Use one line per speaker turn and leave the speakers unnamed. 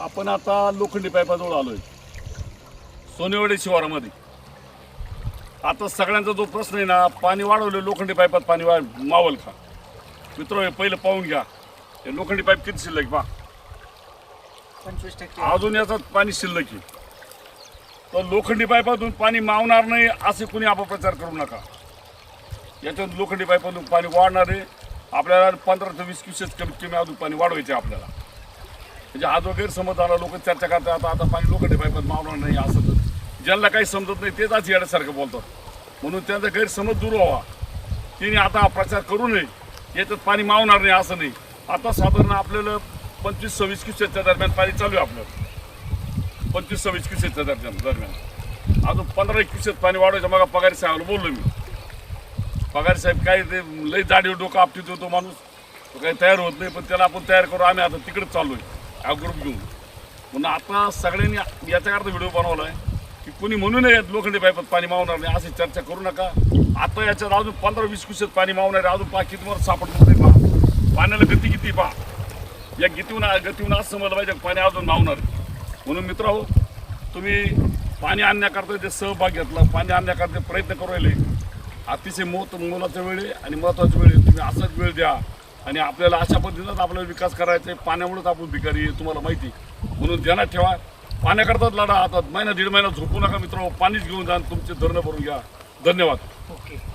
आपण आता लोखंडी पाईपाजवळ आलोय. सोनेवाडी शिवारामध्ये. आता सगळ्यांचा जो प्रश्न आहे ना पाणी वाढवलं लोखंडी पाईपात पाणी वा मावल का मित्र हे पहिलं पाहून घ्या. हे लोखंडी पाईप किती शिल्लक पा
पंचवीस टक्के.
अजून याचं पाणी शिल्लक आहे. तर लोखंडी पाईपातून पाणी मावणार नाही असे कुणी अपप्रचार करू नका. याच्यात लोखंडी पाईपातून पाणी वाढणार आहे. आपल्याला पंधरा ते वीस क्युसेस कमीत कमी अजून पाणी वाढवायचे आहे आपल्याला. म्हणजे आज जो गैरसमज आला लोक चर्चा करतात आता पाणी लोखंडी पण मावणार नाही असं ज्यांना काही समजत नाही तेच आज येण्यासारखं बोलतात. म्हणून त्यांचा गैरसमज दूर व्हावा. तिने आता हा प्रचार करू नये याच्यात पाणी मावणार नाही असं नाही. आता साधारण आपल्याला पंचवीस सव्वीस क्युसेसच्या दरम्यान पाणी चालू आहे आपल्याला पंचवीस सव्वीस क्युसेसच्या दरम्यान दरम्यान. अजून पंधरा एक क्युसेस पाणी वाढवायचं मग पगारी साहेबाला बोललो मी. पगारी साहेब काय ते लई जाडी डोकं आपटीत होतो माणूस. तो काही तयार होत नाही पण त्याला आपण तयार करू आम्ही आता तिकडेच आहे हा ग्रुप घेऊन. म्हणून आता सगळ्यांनी याचा अर्थ व्हिडिओ बनवला आहे की कुणी म्हणू नये लोखंडी पाईपात पाणी मावणार नाही अशी चर्चा करू नका. आता याच्यात अजून पंधरा वीस क्युसेस पाणी मावणार आहे अजून पा किती वर सापडत नाही पहा. पाण्याला गती किती पहा. या गतीहून गतीहून असं समजलं पाहिजे पाणी अजून मावणार म्हणून मित्र हो तुम्ही पाणी आणण्याकरता जे सहभाग घेतला पाणी आणण्याकरता प्रयत्न करू राहिले अतिशय मोत मोलाचा वेळ आहे आणि महत्त्वाचा वेळ आहे. तुम्ही असाच वेळ द्या. आणि आपल्याला अशा पद्धतीनंच आपल्याला विकास करायचा आहे. पाण्यामुळेच आपण भिकारी तुम्हाला माहिती आहे. म्हणून ध्यानात ठेवा. पाण्याकरताच लढा आता महिना दीड महिना झोपू नका मित्र पाणीच घेऊन जा तुमचे धरणं भरून घ्या. धन्यवाद.
ओके.